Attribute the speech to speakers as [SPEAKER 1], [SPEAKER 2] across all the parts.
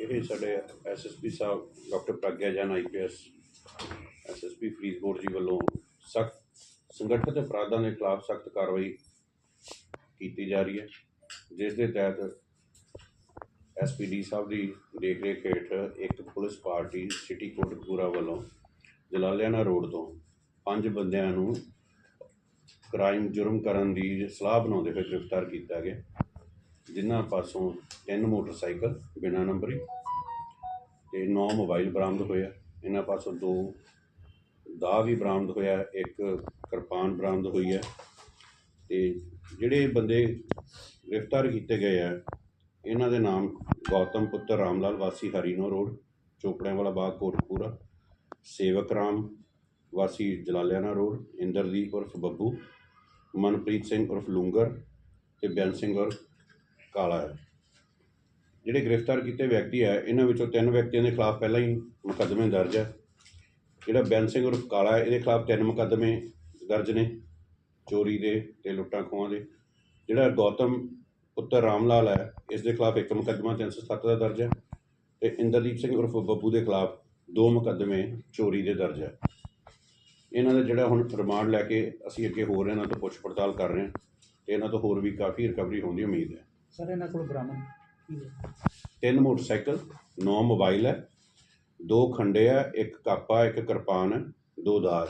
[SPEAKER 1] ਇਹ ਸਾਡੇ ਐਸਐਸਪੀ ਸਾਹਿਬ, doctor Pragya Jain IPS SSP Faridkot ਜੀ ਵੱਲੋਂ ਸਖਤ ਸੰਗਠਿਤ ਅਪਰਾਧਾਂ ਦੇ ਖਿਲਾਫ ਸਖਤ ਕਾਰਵਾਈ ਕੀਤੀ ਜਾ ਰਹੀ ਹੈ, ਜਿਸ ਦੇ ਤਹਿਤ ਐਸਪੀਡੀ ਸਾਹਿਬ ਦੀ ਦੇਖਰੇਖ ਹੇਠ ਇੱਕ ਪੁਲਿਸ ਪਾਰਟੀ ਸਿਟੀ ਕੋਟਕਪੂਰਾ ਵੱਲੋਂ ਜਲਾਲਿਆਣਾ ਰੋਡ ਤੋਂ ਪੰਜ ਬੰਦਿਆਂ ਨੂੰ ਕ੍ਰਾਈਮ ਜੁਰਮ ਕਰਨ ਦੀ ਸਲਾਹ ਬਣਾਉਂਦੇ ਹੋਏ ਗ੍ਰਿਫਤਾਰ ਕੀਤਾ ਗਿਆ, ਜਿਨ੍ਹਾਂ ਪਾਸੋਂ ਤਿੰਨ ਮੋਟਰਸਾਈਕਲ ਬਿਨਾਂ ਨੰਬਰੀ ਤੇ ਨੌ ਮੋਬਾਈਲ ਬਰਾਮਦ ਹੋਇਆ। ਇਹਨਾਂ ਪਾਸੋਂ ਦੋ ਦਾ ਵੀ ਬਰਾਮਦ ਹੋਇਆ, ਇੱਕ ਕਿਰਪਾਨ ਬਰਾਮਦ ਹੋਈ ਹੈ ਤੇ ਜਿਹੜੇ ਬੰਦੇ ਗ੍ਰਿਫਤਾਰ ਕੀਤੇ ਗਏ ਆ, ਇਹਨਾਂ ਦੇ ਨਾਮ ਗੌਤਮ ਪੁੱਤਰ ਰਾਮਲਾਲ ਵਾਸੀ ਹਰੀਨੋ ਰੋਡ ਚੋਪੜਿਆਂ ਵਾਲਾ ਬਾਗ ਕੋਟਪੂਰਾ ਸੇਵਕ ਰਾਮ ਵਾਸੀ ਜਲਾਲਿਆਣਾ ਰੋਡ, ਇੰਦਰਦੀਪ ਉਰਫ ਬੱਬੂ ਮਨਪ੍ਰੀਤ ਸਿੰਘ ਉਰਫ ਲੂੰਗਰ ਤੇ ਬੈਨ ਸਿੰਘ ਉਰਫ ਕਾਲਾ ਹੈ। ਜਿਹੜੇ ਗ੍ਰਿਫਤਾਰ ਕੀਤੇ ਵਿਅਕਤੀ ਹੈ, ਇਹਨਾਂ ਵਿੱਚੋਂ ਤਿੰਨ ਵਿਅਕਤੀਆਂ ਦੇ ਖਿਲਾਫ ਪਹਿਲਾਂ ਹੀ ਮੁਕੱਦਮੇ ਦਰਜ ਹੈ। ਜਿਹੜਾ ਬੈਨ ਸਿੰਘ ਉਰਫ ਕਾਲਾ ਹੈ, ਇਹਦੇ ਖਿਲਾਫ ਤਿੰਨ ਮੁਕੱਦਮੇ ਦਰਜ ਨੇ, ਚੋਰੀ ਦੇ ਤੇ ਲੁੱਟਾਂ ਖੋਹਾਂ ਦੇ। ਜਿਹੜਾ ਗੌਤਮ ਪੁੱਤਰ ਰਾਮਲਾਲ ਹੈ, ਇਸ ਦੇ ਖਿਲਾਫ ਇੱਕ ਮੁਕੱਦਮਾ 307 ਦਾ ਦਰਜ ਹੈ ਤੇ ਇੰਦਰਦੀਪ ਸਿੰਘ ਉਰਫ ਬੱਬੂ ਦੇ ਖਿਲਾਫ ਦੋ ਮੁਕੱਦਮੇ ਚੋਰੀ ਦੇ ਦਰਜ ਹੈ। ਇਹਨਾਂ ਦਾ ਜਿਹੜਾ ਹੁਣ ਰਿਮਾਂਡ ਲੈ ਕੇ ਅਸੀਂ ਅੱਗੇ ਹੋਰ ਇਹਨਾਂ ਤੋਂ ਪੁੱਛ ਪੜਤਾਲ ਕਰ ਰਹੇ ਹਾਂ ਤੇ ਇਹਨਾਂ ਤੋਂ ਹੋਰ ਵੀ ਕਾਫੀ ਰਿਕਵਰੀ ਹੋਣ ਦੀ ਉਮੀਦ ਹੈ।
[SPEAKER 2] ਸਰ ਇਹਨਾਂ ਕੋਲ ਬਰਾਮਦ ਕੀ ਹੈ?
[SPEAKER 1] ਤਿੰਨ ਮੋਟਰਸਾਈਕਲ ਨੌ ਮੋਬਾਈਲ ਹੈ ਦੋ ਖੰਡੇ ਆ ਇੱਕ ਕਾਪਾ ਇੱਕ ਕਿਰਪਾਨ ਹੈ ਦੋ ਦਾਰ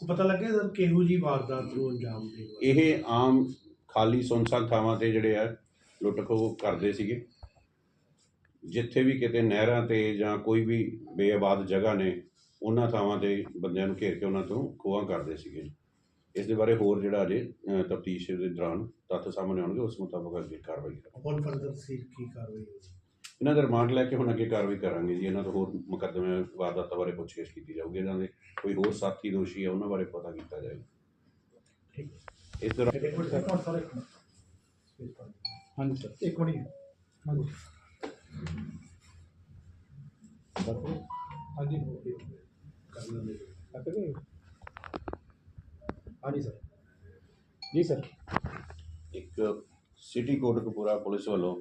[SPEAKER 2] ਕੋ ਪਤਾ ਲੱਗਿਆ ਸਰ ਕਿਹੋ ਜੀ ਵਾਰਦਾਤ ਨੂੰ ਅੰਜਾਮ ਦੇ
[SPEAKER 1] ਇਹ ਆਮ ਖਾਲੀ ਸੁਨਸਾਨ ਥਾਵਾਂ ਤੇ ਜਿਹੜੇ ਆ ਲੁੱਟ ਖੋਹ ਕਰਦੇ ਸੀਗੇ। ਜਿੱਥੇ ਵੀ ਕਿਤੇ ਨਹਿਰਾਂ ਤੇ ਜਾਂ ਕੋਈ ਵੀ ਬੇਆਬਾਦ ਜਗ੍ਹਾ ਨੇ ਉਹਨਾਂ ਥਾਵਾਂ ਤੇ ਬੰਦਿਆਂ ਨੂੰ ਘੇਰ ਕੇ ਉਹਨਾਂ ਤੋਂ ਖੋਹਾਂ ਕਰਦੇ ਸੀਗੇ। ਇਸ ਦੇ ਬਾਰੇ ਹੋਰ ਜਿਹੜਾ ਅਜੇ ਤਫਤੀਸ਼ ਦੇ ਦੌਰਾਨ ਤੱਥ ਸਾਹਮਣੇ ਆਉਣਗੇ ਉਸ ਮੁਤਾਬਕ ਅੱਗੇ ਕਾਰਵਾਈ ਕਰਾਂਗੇ।
[SPEAKER 2] ਹੁਣ ਫਰਦਰ ਸੀ ਕੀ ਕਾਰਵਾਈ
[SPEAKER 1] ਇਹਨਾਂ ਦਾ ਰਿਮਾਂਡ ਲੈ ਕੇ ਹੁਣ ਅੱਗੇ ਕਾਰਵਾਈ ਕਰਾਂਗੇ ਜੀ। ਇਹਨਾਂ ਤੋਂ ਹੋਰ ਮੁਕੱਦਮੇ ਵਾਰਦਾਤਾਂ ਬਾਰੇ ਪੁੱਛਗਿੱਛ ਕੀਤੀ ਜਾਊਗੀ। ਇਹਨਾਂ ਦੇ ਕੋਈ ਹੋਰ ਸਾਥੀ ਦੋਸ਼ੀ ਹੈ ਉਹਨਾਂ ਬਾਰੇ ਪਤਾ ਕੀਤਾ ਜਾਏਗਾ।
[SPEAKER 2] ਠੀਕ
[SPEAKER 1] ਇਸ ਤਰ੍ਹਾਂ
[SPEAKER 2] ਇੱਕ ਮਿੰਟ ਸਰ ਸਰ ਇੱਕ ਮਿੰਟ। ਹਾਂਜੀ ਸਰ। ਇੱਕ ਮਿੰਟ। ਹਾਂਜੀ। ਹਾਂਜੀ ਕਰਦੇ ਹਾਂਜੀ ਸਰ ਜੀ ਸਰ
[SPEAKER 1] ਇੱਕ ਸਿਟੀ ਕੋਟਕਪੂਰਾ ਪੁਲਿਸ ਵੱਲੋਂ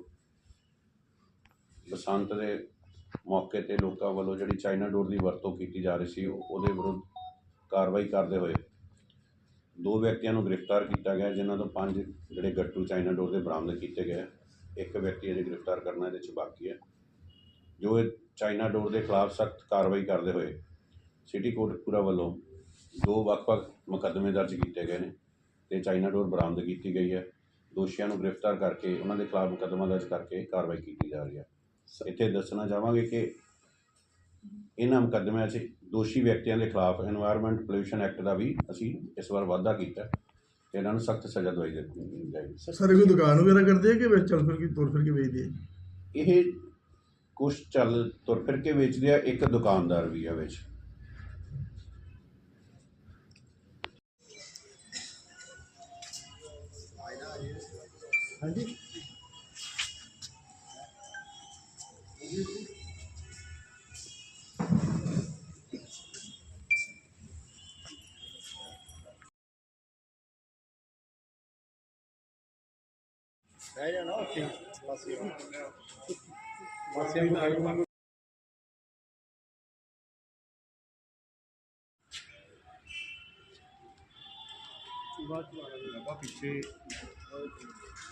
[SPEAKER 1] ਬਸੰਤ ਦੇ ਮੌਕੇ ਤੇ ਲੋਕਾਂ ਵੱਲੋਂ ਜਿਹੜੀ ਚਾਈਨਾ ਡੋਰ ਦੀ ਵਰਤੋਂ ਕੀਤੀ ਜਾ ਰਹੀ ਸੀ ਉਹਦੇ ਵਿਰੁੱਧ ਕਾਰਵਾਈ ਕਰਦੇ ਹੋਏ ਦੋ ਵਿਅਕਤੀਆਂ ਨੂੰ ਗ੍ਰਿਫਤਾਰ ਕੀਤਾ ਗਿਆ, ਜਿਨ੍ਹਾਂ ਤੋਂ ਪੰਜ ਜਿਹੜੇ ਗੱਟੂ ਚਾਈਨਾ ਡੋਰ ਦੇ ਬਰਾਮਦ ਕੀਤੇ ਗਏ। ਇੱਕ ਵਿਅਕਤੀ ਅਜੇ ਗ੍ਰਿਫਤਾਰ ਕਰਨਾ ਇਹਦੇ 'ਚ ਬਾਕੀ ਹੈ। ਜੋ ਇਹ ਚਾਈਨਾ ਡੋਰ ਦੇ ਖਿਲਾਫ ਸਖਤ ਕਾਰਵਾਈ ਕਰਦੇ ਹੋਏ ਸਿਟੀ ਕੋਟਪੁਰਾ ਵੱਲੋਂ ਦੋ ਵੱਖ-ਵੱਖ ਮੁਕੱਦਮੇ ਦਰਜ ਕੀਤੇ ਗਏ ਨੇ ਤੇ ਚਾਈਨਾ ਡੋਰ ਬਰਾਮਦ ਕੀਤੀ ਗਈ ਹੈ। ਦੋਸ਼ੀਆਂ ਨੂੰ ਗ੍ਰਿਫਤਾਰ ਕਰਕੇ ਉਹਨਾਂ ਦੇ ਖਿਲਾਫ ਮੁਕੱਦਮਾ ਦਰਜ ਕਰਕੇ ਕਾਰਵਾਈ ਕੀਤੀ ਜਾ ਰਹੀ ਹੈ। ਇੱਥੇ ਦੱਸਣਾ ਚਾਹਾਂਗੇ ਕਿ ਇਹਨਾਂ ਮੁਕੱਦਮਿਆਂ 'ਚ ਦੋਸ਼ੀ ਵਿਅਕਤੀਆਂ ਦੇ ਖਿਲਾਫ এনवायरमेंट ਪੋਲੂਸ਼ਨ ਐਕਟ ਦਾ ਵੀ ਅਸੀਂ ਇਸ ਵਾਰ ਵਾਅਦਾ ਕੀਤਾ ਤੇ ਇਹਨਾਂ ਨੂੰ ਸਖਤ ਸਜ਼ਾ ਦਵਾਈ ਦਿੱਤੀ ਜਾਏਗੀ।
[SPEAKER 3] ਸਰ ਕੋਈ ਦੁਕਾਨ ਵਗੈਰਾ ਕਰਦੇ ਆ ਕਿ ਵੇਚ ਚੱਲ ਫਿਰ ਕੀ ਤੁਰ ਫਿਰ ਕੇ ਵੇਚਦੇ ਆ?
[SPEAKER 1] ਇਹ ਕੁਛ ਚੱਲ ਤੁਰ ਫਿਰ ਕੇ ਵੇਚਦੇ ਆ ਇੱਕ ਦੁਕਾਨਦਾਰ ਵੀ ਆ ਵਿੱਚ।
[SPEAKER 2] ਹਾਂਜੀ ਰਹਿ ਜਾਣਾ ਉੱਥੇ ਪਾਸੇ ਪਾਸੇ ਵੀ ਬਾਬਾ ਪਿੱਛੇ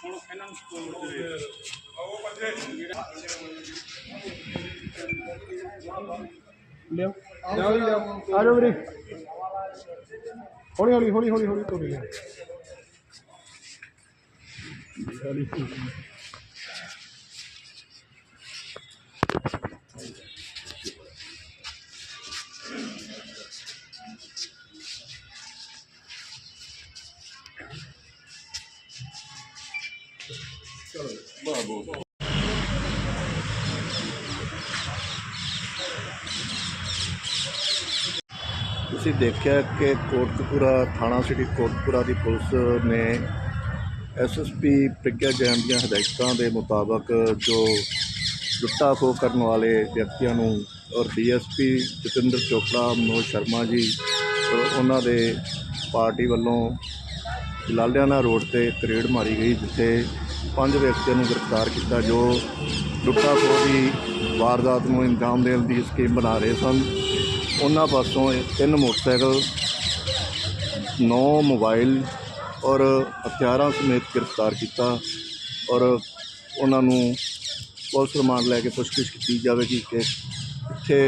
[SPEAKER 4] ਹੁਣ ਇਹਨਾਂ
[SPEAKER 2] ਲਿਓ ਲਿਓ ਜੀ, ਲਿਓ ਆ ਜਾਓ ਵੀਰੇ ਹੌਲੀ ਹੌਲੀ ਹੌਲੀ ਹੌਲੀ ਹੌਲੀ ਤੋੜੀ ਲਿਓ
[SPEAKER 4] ਤੁਸੀਂ ਦੇਖਿਆ ਕਿ ਕੋਟਕਪੂਰਾ ਥਾਣਾ ਸਿਟੀ ਕੋਟਕਪੂਰਾ ਦੀ ਪੁਲਿਸ ਨੇ ਐਸਐਸਪੀ ਪ੍ਰਗਿਆ ਜੈਨ ਦੀਆਂ ਹਦਾਇਤਾਂ ਦੇ ਮੁਤਾਬਕ ਜੋ ਲੁੱਟਾ ਖੋਹ ਕਰਨ ਵਾਲੇ ਵਿਅਕਤੀਆਂ ਨੂੰ ਔਰ ਡੀਐਸਪੀ ਜਤਿੰਦਰ ਚੋਪੜਾ, ਮਨੋਜ ਸ਼ਰਮਾ ਜੀ ਔਰ ਉਹਨਾਂ ਦੇ ਪਾਰਟੀ ਵੱਲੋਂ ਲਾਲਿਆਣਾ ਰੋਡ ਤੇ ਇੱਕ ਮਾਰੀ ਗਈ, ਜਿੱਥੇ ਪੰਜ ਵਿਅਕਤੀਆਂ ਨੂੰ ਗ੍ਰਿਫਤਾਰ ਕੀਤਾ ਜੋ ਲੁੱਟਾ ਖੋਹ ਦੀ ਵਾਰਦਾਤ ਨੂੰ ਇੰਜਾਮ ਦੇਣ ਦੀ ਸਕੀਮ ਬਣਾ ਰਹੇ ਸਨ। ਉਹਨਾਂ ਪਾਸੋਂ ਇਹ ਤਿੰਨ ਮੋਟਰਸਾਈਕਲ, ਨੌ ਮੋਬਾਈਲ ਔਰ ਹਥਿਆਰਾਂ ਸਮੇਤ ਗ੍ਰਿਫਤਾਰ ਕੀਤਾ ਔਰ ਉਹਨਾਂ ਨੂੰ ਪੁਲਿਸ ਰਿਮਾਂਡ ਲੈ ਕੇ ਪੁੱਛਗਿੱਛ ਕੀਤੀ ਜਾਵੇਗੀ ਕਿ ਇੱਥੇ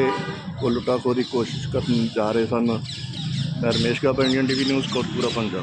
[SPEAKER 4] ਉਹ ਲੁੱਟਾਖੋਹ ਦੀ ਕੋਸ਼ਿਸ਼ ਕਰਨ ਜਾ ਰਹੇ ਸਨ। ਮੈਂ ਰਮੇਸ਼ ਗਾਬਾ, Indian TV news, Kotpura, Punjab.